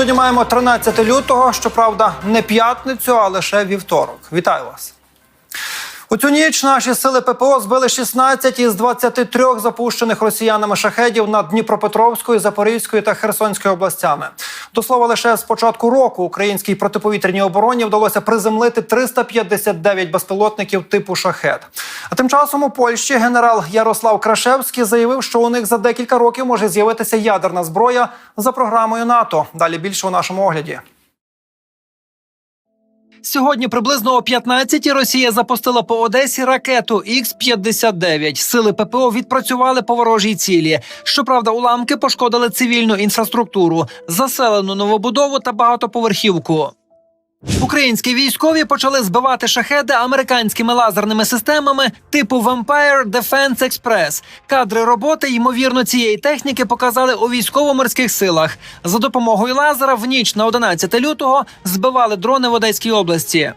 Сьогодні маємо 13 лютого, щоправда, не п'ятницю, а лише вівторок. Вітаю вас. У цю ніч наші сили ППО збили 16 із 23 запущених росіянами шахедів над Дніпропетровською, Запорізькою та Херсонською областями. До слова, лише з початку року українській протиповітряній обороні вдалося приземлити 359 безпілотників типу шахет. А тим часом у Польщі генерал Ярослав Крашевський заявив, що у них за декілька років може з'явитися ядерна зброя за програмою НАТО. Далі більше у нашому огляді. Сьогодні приблизно о 15-й Росія запустила по Одесі ракету Х-59. Сили ППО відпрацювали по ворожій цілі. Щоправда, уламки пошкодили цивільну інфраструктуру, заселену новобудову та багатоповерхівку. Українські військові почали збивати шахеди американськими лазерними системами типу Vampire Defense Express. Кадри роботи ймовірно цієї техніки показали у військово-морських силах. За допомогою лазера в ніч на 11 лютого збивали дрони в Одеській області.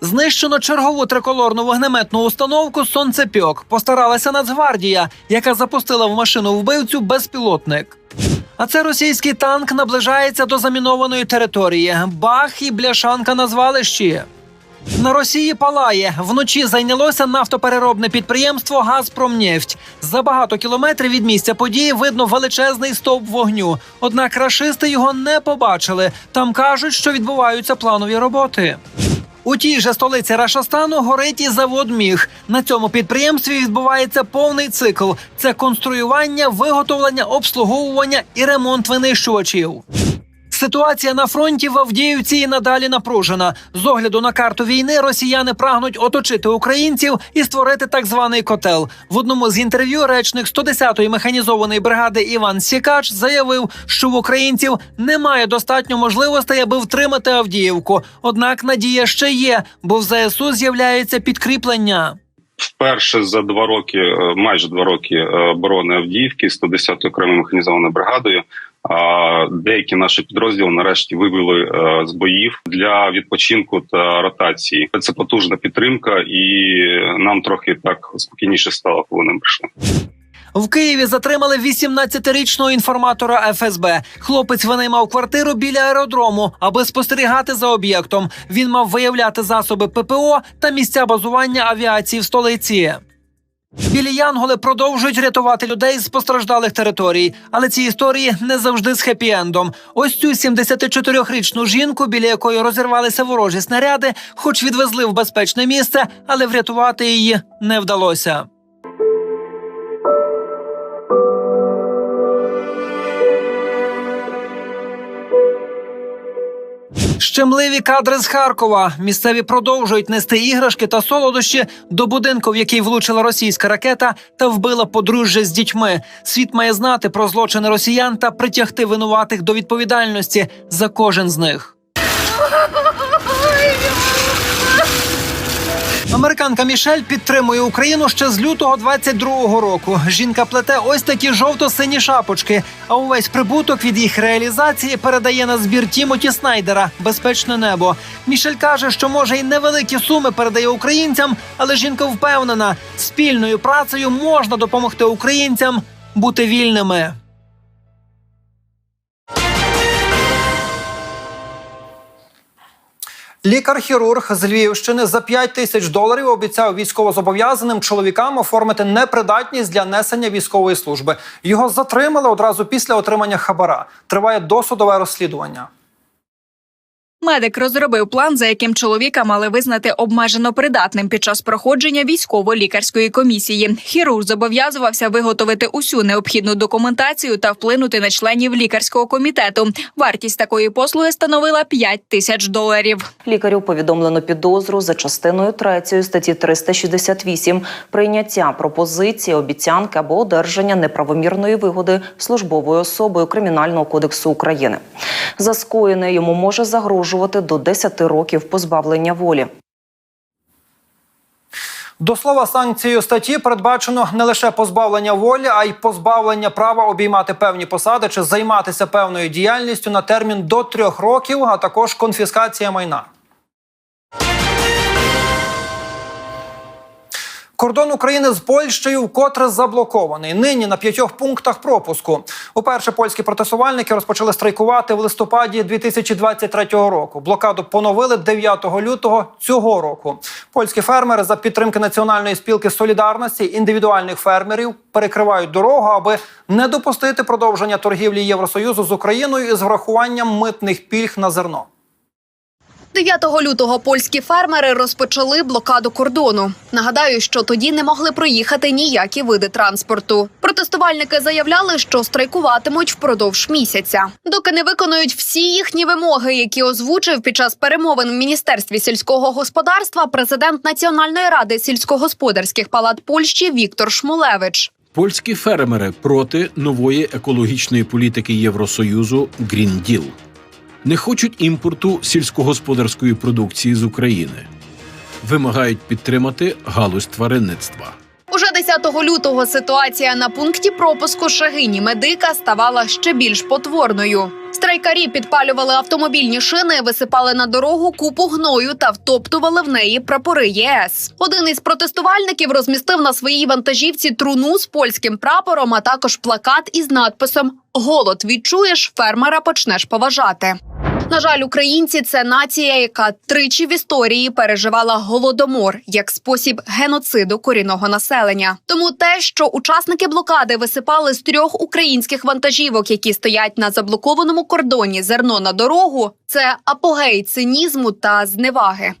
Знищено чергову триколорну вогнеметну установку Сонцепьок. Постаралася Нацгвардія, яка запустила в машину вбивцю безпілотник. А це російський танк наближається до замінованої території. Бах і бляшанка на звалищі. На Росії палає вночі зайнялося нафтопереробне підприємство Газпромнефть. За багато кілометрів від місця події видно величезний стовп вогню. Однак рашисти його не побачили. Там кажуть, що відбуваються планові роботи. У тій же столиці Рашастану горить і завод Міг. На цьому підприємстві відбувається повний цикл: це конструювання, виготовлення, обслуговування і ремонт винищувачів. Ситуація на фронті в Авдіївці і надалі напружена. З огляду на карту війни росіяни прагнуть оточити українців і створити так званий котел. В одному з інтерв'ю речник 110-ї механізованої бригади Іван Сікач заявив, що в українців немає достатньо можливостей, аби втримати Авдіївку. Однак надія ще є, бо в ЗСУ з'являється підкріплення. Вперше за два роки, е, майже два роки е, оборони Авдіївки 110-ї окремою механізованою бригадою. А деякі наші підрозділи нарешті вивели е, з боїв для відпочинку та ротації. Це потужна підтримка, і нам трохи так спокійніше стало, коли нам прийшли. В Києві затримали 18-річного інформатора ФСБ. Хлопець винаймав квартиру біля аеродрому, аби спостерігати за об'єктом. Він мав виявляти засоби ППО та місця базування авіації в столиці. Білі Янголи продовжують рятувати людей з постраждалих територій, але ці історії не завжди з хеппі-ендом. Ось цю 74-річну жінку, біля якої розірвалися ворожі снаряди, хоч відвезли в безпечне місце, але врятувати її не вдалося. Щемливі кадри з Харкова. Місцеві продовжують нести іграшки та солодощі до будинку, в який влучила російська ракета та вбила подружжя з дітьми. Світ має знати про злочини росіян та притягти винуватих до відповідальності за кожен з них. Американка Мішель підтримує Україну ще з лютого 22-го року. Жінка плете ось такі жовто-сині шапочки. А увесь прибуток від їх реалізації передає на збір Тімоті Снайдера Безпечне небо. Мішель каже, що може й невеликі суми передає українцям, але жінка впевнена, спільною працею можна допомогти українцям бути вільними. Лікар-хірург з Львівщини за 5 тисяч доларів обіцяв військовозобов'язаним чоловікам оформити непридатність для несення військової служби. Його затримали одразу після отримання хабара. Триває досудове розслідування. Медик розробив план, за яким чоловіка мали визнати обмежено придатним під час проходження військово-лікарської комісії. Хірург зобов'язувався виготовити усю необхідну документацію та вплинути на членів лікарського комітету. Вартість такої послуги становила 5 тисяч доларів. Лікарю повідомлено підозру за частиною 3 статті 368 прийняття пропозиції, обіцянки або одержання неправомірної вигоди службовою особою Кримінального кодексу України. За скоєне йому може загрожувати до 10 років позбавлення волі. До слова, санкцією статті передбачено не лише позбавлення волі, а й позбавлення права обіймати певні посади чи займатися певною діяльністю на термін до трьох років, а також конфіскація майна. Кордон України з Польщею вкотре заблокований. Нині на п'ятьох пунктах пропуску. Уперше польські протестувальники розпочали страйкувати в листопаді 2023 року. Блокаду поновили 9 лютого цього року. Польські фермери за підтримки національної спілки солідарності індивідуальних фермерів перекривають дорогу, аби не допустити продовження торгівлі Євросоюзу з Україною із врахуванням митних пільг на зерно. 9 лютого польські фермери розпочали блокаду кордону. Нагадаю, що тоді не могли проїхати ніякі види транспорту. Протестувальники заявляли, що страйкуватимуть впродовж місяця, доки не виконують всі їхні вимоги, які озвучив під час перемовин в міністерстві сільського господарства президент Національної ради сільськогосподарських палат Польщі Віктор Шмулевич. Польські фермери проти нової екологічної політики Євросоюзу Green Deal. Не хочуть імпорту сільськогосподарської продукції з України. Вимагають підтримати галузь тваринництва. Уже 10 лютого ситуація на пункті пропуску Шагині медика ставала ще більш потворною. Страйкарі підпалювали автомобільні шини, висипали на дорогу купу гною та втоптували в неї прапори ЄС. Один із протестувальників розмістив на своїй вантажівці труну з польським прапором, а також плакат із надписом Голод відчуєш, фермера почнеш поважати. На жаль, українці це нація, яка тричі в історії переживала голодомор як спосіб геноциду корінного населення. Тому те, що учасники блокади висипали з трьох українських вантажівок, які стоять на заблокованому кордоні зерно на дорогу, це апогей цинізму та зневаги.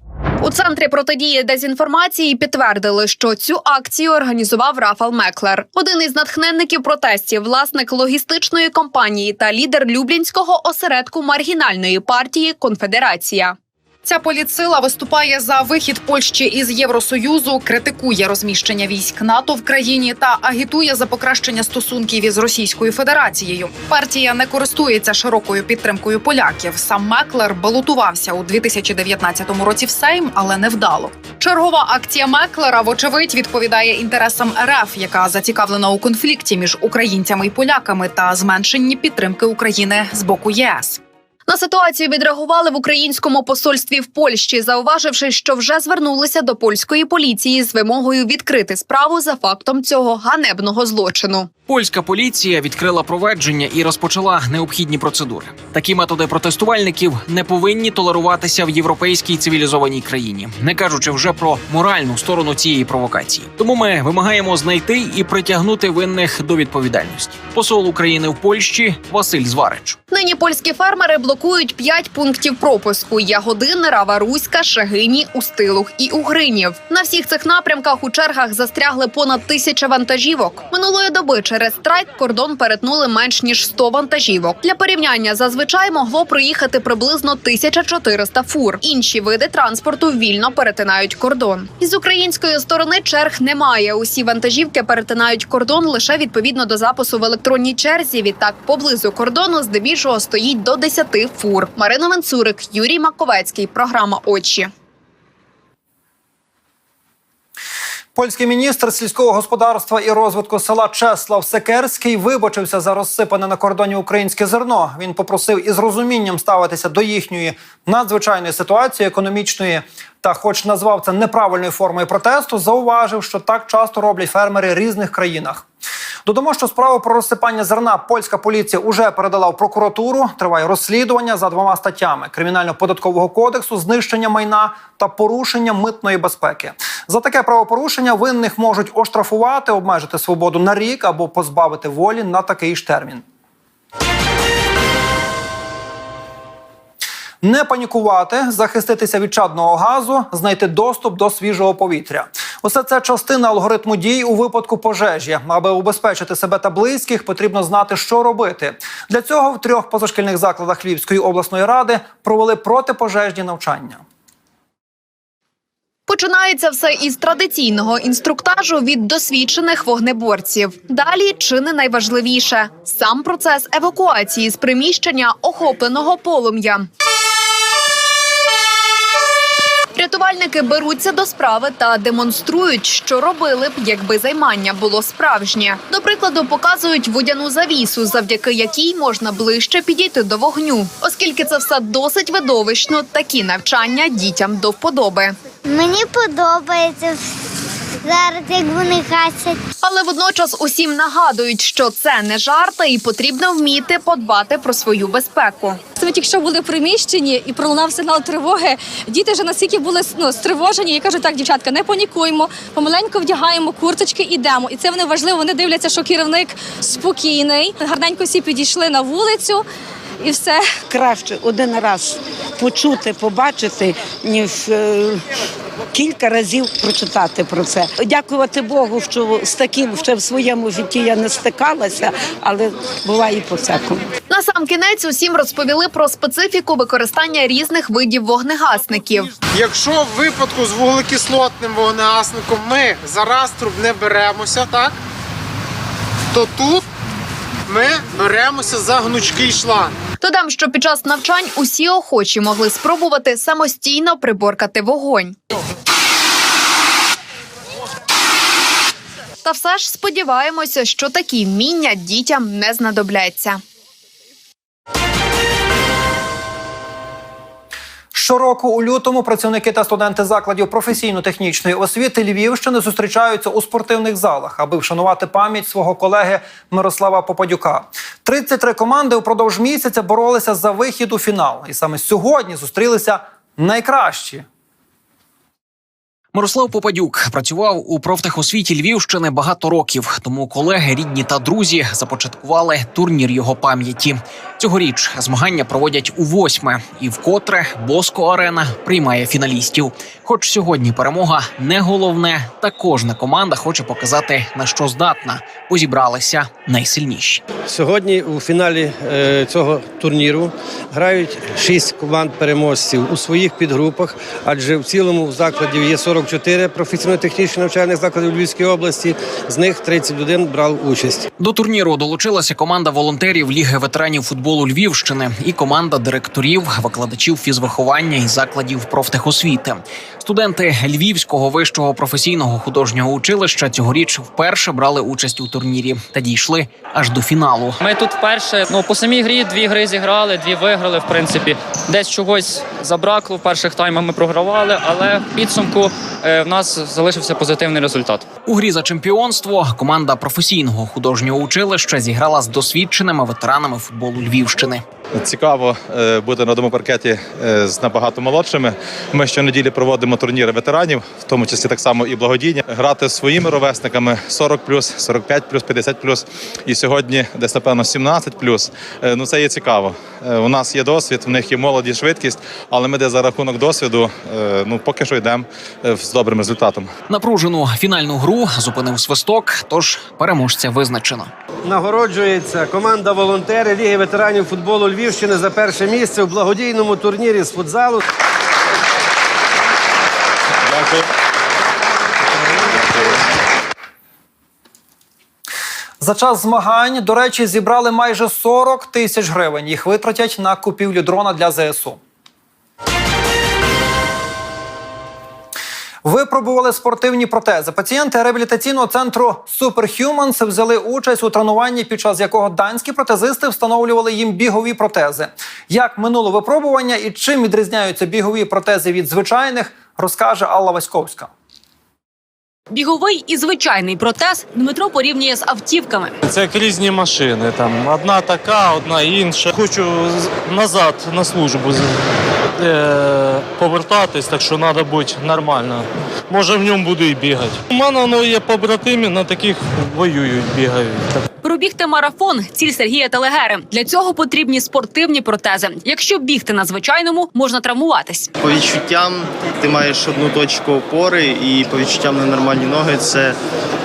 У центрі протидії дезінформації підтвердили, що цю акцію організував Рафал Меклер, один із натхненників протестів, власник логістичної компанії та лідер Люблінського осередку маргінальної партії Конфедерація. Ця політсила виступає за вихід Польщі із Євросоюзу, критикує розміщення військ НАТО в країні та агітує за покращення стосунків із Російською Федерацією. Партія не користується широкою підтримкою поляків. Сам Меклер балотувався у 2019 році в Сейм, але невдало. Чергова акція Меклера, вочевидь, відповідає інтересам РФ, яка зацікавлена у конфлікті між українцями і поляками та зменшенні підтримки України з боку ЄС. На ситуацію відреагували в українському посольстві в Польщі, зауваживши, що вже звернулися до польської поліції з вимогою відкрити справу за фактом цього ганебного злочину. Польська поліція відкрила провадження і розпочала необхідні процедури. Такі методи протестувальників не повинні толеруватися в європейській цивілізованій країні, не кажучи вже про моральну сторону цієї провокації. Тому ми вимагаємо знайти і притягнути винних до відповідальності. Посол України в Польщі Василь Зварич. Нині польські фермери блокують п'ять пунктів пропуску: Ягодин, Рава Руська, Шагині, Устилух і Угринів. На всіх цих напрямках у чергах застрягли понад тисяча вантажівок. Минулої доби через страйк кордон перетнули менш ніж 100 вантажівок. Для порівняння зазвичай могло проїхати приблизно 1400 фур. Інші види транспорту вільно перетинають кордон. Із української сторони черг немає. Усі вантажівки перетинають кордон лише відповідно до запису в електронній черзі. Відтак поблизу кордону здебільшого стоїть до 10 фур. Марина Менцурик, Юрій Маковецький. Програма Очі. Польський міністр сільського господарства і розвитку села Чеслав Секерський вибачився за розсипане на кордоні українське зерно. Він попросив із розумінням ставитися до їхньої надзвичайної ситуації економічної. Та, хоч назвав це неправильною формою протесту, зауважив, що так часто роблять фермери різних країнах. Додамо, що справу про розсипання зерна польська поліція уже передала в прокуратуру. Триває розслідування за двома статтями кримінально-податкового кодексу, знищення майна та порушення митної безпеки. За таке правопорушення винних можуть оштрафувати, обмежити свободу на рік або позбавити волі на такий ж термін. Не панікувати, захиститися від чадного газу, знайти доступ до свіжого повітря. Усе це частина алгоритму дій у випадку пожежі. Аби убезпечити себе та близьких, потрібно знати, що робити. Для цього в трьох позашкільних закладах Львівської обласної ради провели протипожежні навчання. Починається все із традиційного інструктажу від досвідчених вогнеборців. Далі чи не найважливіше сам процес евакуації з приміщення охопленого полум'я. Рятувальники беруться до справи та демонструють, що робили б, якби займання було справжнє. До прикладу, показують водяну завісу, завдяки якій можна ближче підійти до вогню. Оскільки це все досить видовищно, такі навчання дітям до вподоби. Мені подобається зараз, як вони гасять. Але водночас усім нагадують, що це не жарти, і потрібно вміти подбати про свою безпеку. Ми тільки що були в приміщенні і пролунав сигнал тривоги. Діти вже настільки були ну, стривожені. Я кажу, так, дівчатка, не панікуємо, помаленьку вдягаємо курточки, ідемо. І це вони важливо. Вони дивляться, що керівник спокійний. Гарненько всі підійшли на вулицю. І все краще один раз почути, побачити, ніж е, кілька разів прочитати про це. Дякувати Богу, що з таким ще в своєму житті я не стикалася, але буває і по всякому. На сам кінець усім розповіли про специфіку використання різних видів вогнегасників. Якщо в випадку з вуглекислотним вогнегасником ми за раструб не беремося, так? То тут ми беремося за гнучкий шланг. Додам, що під час навчань усі охочі могли спробувати самостійно приборкати вогонь. Та все ж сподіваємося, що такі вміння дітям не знадобляться. Щороку у лютому працівники та студенти закладів професійно-технічної освіти Львівщини зустрічаються у спортивних залах, аби вшанувати пам'ять свого колеги Мирослава Попадюка. 33 команди упродовж місяця боролися за вихід у фінал, і саме сьогодні зустрілися найкращі. Мирослав Попадюк працював у профтехосвіті Львівщини багато років, тому колеги, рідні та друзі започаткували турнір його пам'яті. Цьогоріч змагання проводять у восьме, і вкотре Боско Арена приймає фіналістів. Хоч сьогодні перемога не головне, та кожна команда хоче показати на що здатна, бо зібралися найсильніші. Сьогодні у фіналі е, цього турніру грають шість команд переможців у своїх підгрупах, адже в цілому в закладі є 44 професійно-технічних навчальних закладів Львівської області. З них 31 брав участь. До турніру долучилася команда волонтерів Ліги ветеранів футболу Львівщини і команда директорів, викладачів фізвиховання і закладів профтехосвіти. Студенти Львівського вищого професійного художнього училища цьогоріч вперше брали участь у турнірі та дійшли аж до фіналу. Ми тут вперше. Ну по самій грі дві гри зіграли, дві виграли. В принципі, десь чогось забракло. В перших таймах ми програвали, але в підсумку в нас залишився позитивний результат. У грі за чемпіонство команда професійного художнього училища зіграла з досвідченими ветеранами футболу Львівщини. Цікаво е, бути на одному паркеті е, з набагато молодшими. Ми щонеділі проводимо турніри ветеранів, в тому числі так само і благодійні. Грати з своїми ровесниками 40 45 50 І сьогодні десь напевно 17 Е, Ну це є цікаво. У нас є досвід, в них є молоді, швидкість, але ми де за рахунок досвіду ну поки що йдемо з добрим результатом. Напружену фінальну гру зупинив свисток, тож переможця визначено. Нагороджується команда волонтери Ліги ветеранів футболу Львівщини за перше місце в благодійному турнірі з футзалу. Дякую. За час змагань, до речі, зібрали майже 40 тисяч гривень. Їх витратять на купівлю дрона для ЗСУ. Випробували спортивні протези. Пацієнти реабілітаційного центру Superhumans взяли участь у тренуванні, під час якого данські протезисти встановлювали їм бігові протези. Як минуло випробування і чим відрізняються бігові протези від звичайних, розкаже Алла Васьковська. біговий і звичайний протез Дмитро порівнює з автівками. Це як різні машини. Там одна така, одна інша. Хочу з- назад на службу повертатись, так що треба бути нормально. Може в ньому буду і бігати. У мене воно є побратимі, на таких воюють, бігають. Пробігти марафон ціль Сергія Телегери. Для цього потрібні спортивні протези. Якщо бігти на звичайному, можна травмуватись. По відчуттям ти маєш одну точку опори, і по відчуттям на нормальні ноги це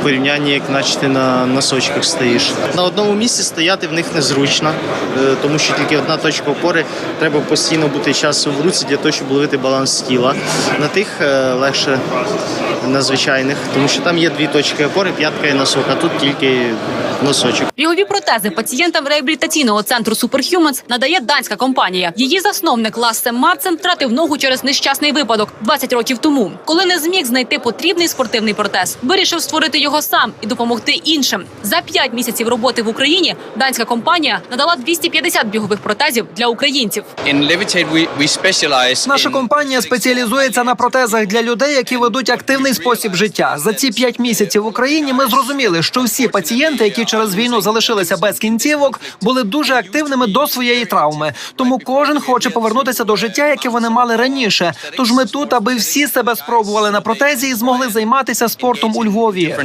порівняння, як наче ти на носочках стоїш. На одному місці стояти в них незручно, е, тому що тільки одна точка опори. Треба постійно бути часом в руці для того, щоб ловити баланс тіла. На тих е, легше на звичайних, тому що там є дві точки опори, п'ятка і носок, а тут тільки носочок. Бігові протези пацієнтам реабілітаційного центру Superhumans надає данська компанія. Її засновник Лассе Марцен втратив ногу через нещасний випадок 20 років тому, коли не зміг знайти потрібний спортивний протез. Вирішив створити його сам і допомогти іншим. За 5 місяців роботи в Україні данська компанія надала 250 бігових протезів для українців. Наша компанія спеціалізується на протезах для людей, які ведуть активний спосіб життя. За ці п'ять місяців в Україні ми зрозуміли, що всі пацієнти, які через війну залишилися без кінцівок, були дуже активними до своєї травми. Тому кожен хоче повернутися до життя, яке вони мали раніше. Тож ми тут, аби всі себе спробували на протезі і змогли займатися спортом у Львові.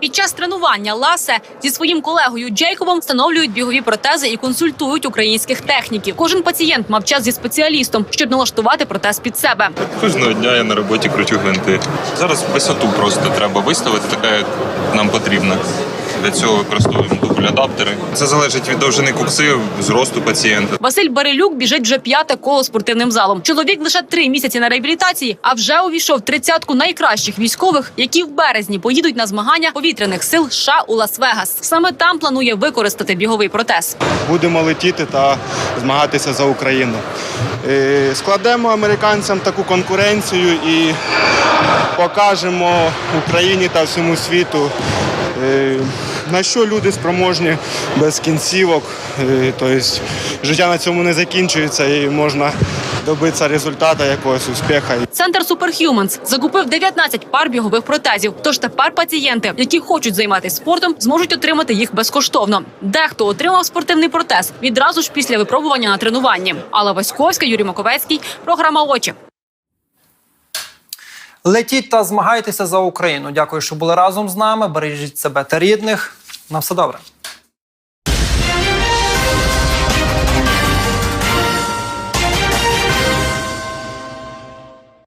Під час тренування Ласе зі своїм колегою Джейкобом встановлюють бігові протези і консультують українських техніків. Кожен пацієнт мав час зі спеціалістом, щоб налаштувати протез під себе. Кожного дня я на роботі кручу гвинти. Зараз висоту просто треба виставити, така як нам потрібна. Для цього використовуємо дубль адаптери. Це залежить від довжини кукси, зросту пацієнта. Василь Барилюк біжить вже п'яте коло спортивним залом. Чоловік лише три місяці на реабілітації, а вже увійшов тридцятку найкращих військових, які в березні поїдуть на змагання повітряних сил США у Лас-Вегас. Саме там планує використати біговий протез. будемо летіти та змагатися за Україну. Е, Складемо американцям таку конкуренцію і покажемо Україні та всьому світу, е, на що люди спроможні без кінцівок. Е, Тобто життя на цьому не закінчується і можна добитися результату якогось успіху. Центр Superhumans закупив 19 пар бігових протезів. Тож тепер пацієнти, які хочуть займатися спортом, зможуть отримати їх безкоштовно. Дехто отримав спортивний протез відразу ж після випробування на тренуванні. Алла Васьковська, Юрій Маковецький, програма очі. Летіть та змагайтеся за Україну. Дякую, що були разом з нами. Бережіть себе та рідних. На все добре.